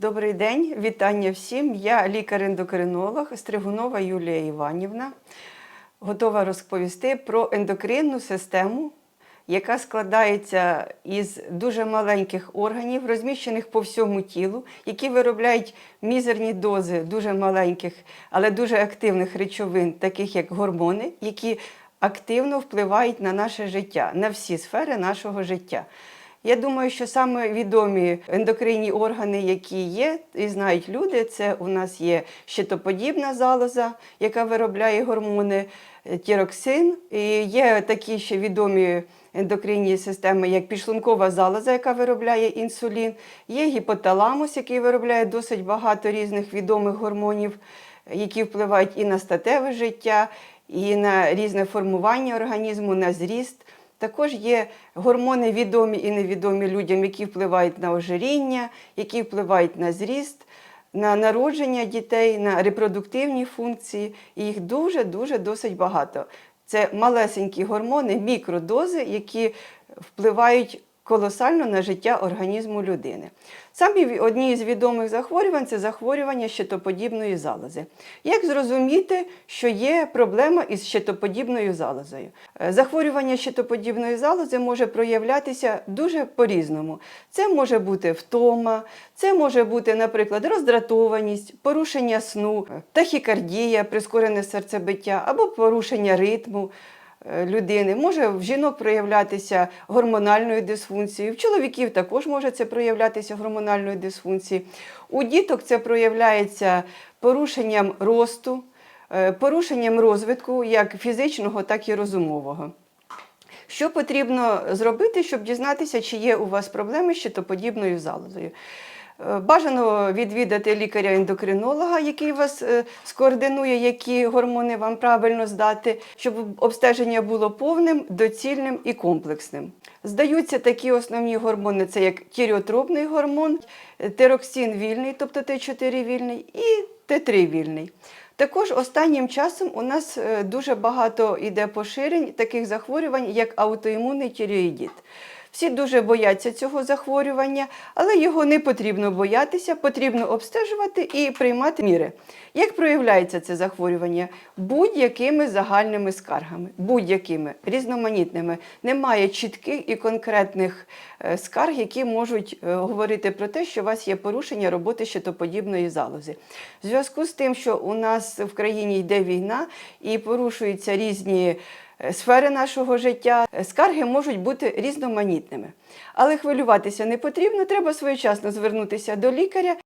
Добрий день, вітання всім. Я лікар-ендокринолог Стригунова Юлія Іванівна. Готова розповісти про ендокринну систему, яка складається із дуже маленьких органів, розміщених по всьому тілу, які виробляють мізерні дози дуже маленьких, але дуже активних речовин, таких як гормони, які активно впливають на наше життя, на всі сфери нашого життя. Я думаю, що саме відомі ендокринні органи, які є і знають люди, це у нас є щитоподібна залоза, яка виробляє гормони, е, тіроксин. І є такі ще відомі ендокринні системи, як підшлункова залоза, яка виробляє інсулін, є гіпоталамус, який виробляє досить багато різних відомих гормонів, які впливають і на статеве життя, і на різне формування організму, на зріст. Також є гормони відомі і невідомі людям, які впливають на ожиріння, які впливають на зріст, на народження дітей, на репродуктивні функції. І їх дуже-дуже досить багато. Це малесенькі гормони, мікродози, які впливають колосально на життя організму людини. Самі одні із відомих захворювань це захворювання щитоподібної залози. Як зрозуміти, що є проблема із щитоподібною залозою? Е, Захворювання щитоподібної залози може проявлятися дуже по-різному. Це може бути втома, це може бути, наприклад, роздратованість, порушення сну, тахікардія, прискорене серцебиття або порушення ритму е, людини. Може в жінок проявлятися гормональною дисфункцією, в чоловіків також може це проявлятися гормональною дисфункцією. У діток це проявляється порушенням росту, е, порушенням розвитку як фізичного, так і розумового. Що потрібно зробити, щоб дізнатися, чи є у вас проблеми з щитоподібною залозою? Бажано відвідати лікаря-ендокринолога, який вас е, скоординує, які гормони вам правильно здати, щоб обстеження було повним, доцільним і комплексним. Здаються такі основні гормони: це як тіріотропний гормон, тироксин вільний, тобто Т4 вільний, і Т3 вільний. Також останнім часом у нас е, дуже багато іде поширень таких захворювань, як аутоімунний тіреоїдит. Всі дуже бояться цього захворювання, але його не потрібно боятися, потрібно обстежувати і приймати міри. Як проявляється це захворювання? Будь-якими загальними скаргами, будь-якими різноманітними. Немає чітких і конкретних е, скарг, які можуть е, говорити про те, що у вас є порушення роботи щитоподібної залози. В зв'язку з тим, що у нас в країні йде війна і порушуються різні сфери нашого життя, е, скарги можуть бути різноманітними. Але хвилюватися не потрібно, треба своєчасно звернутися до лікаря.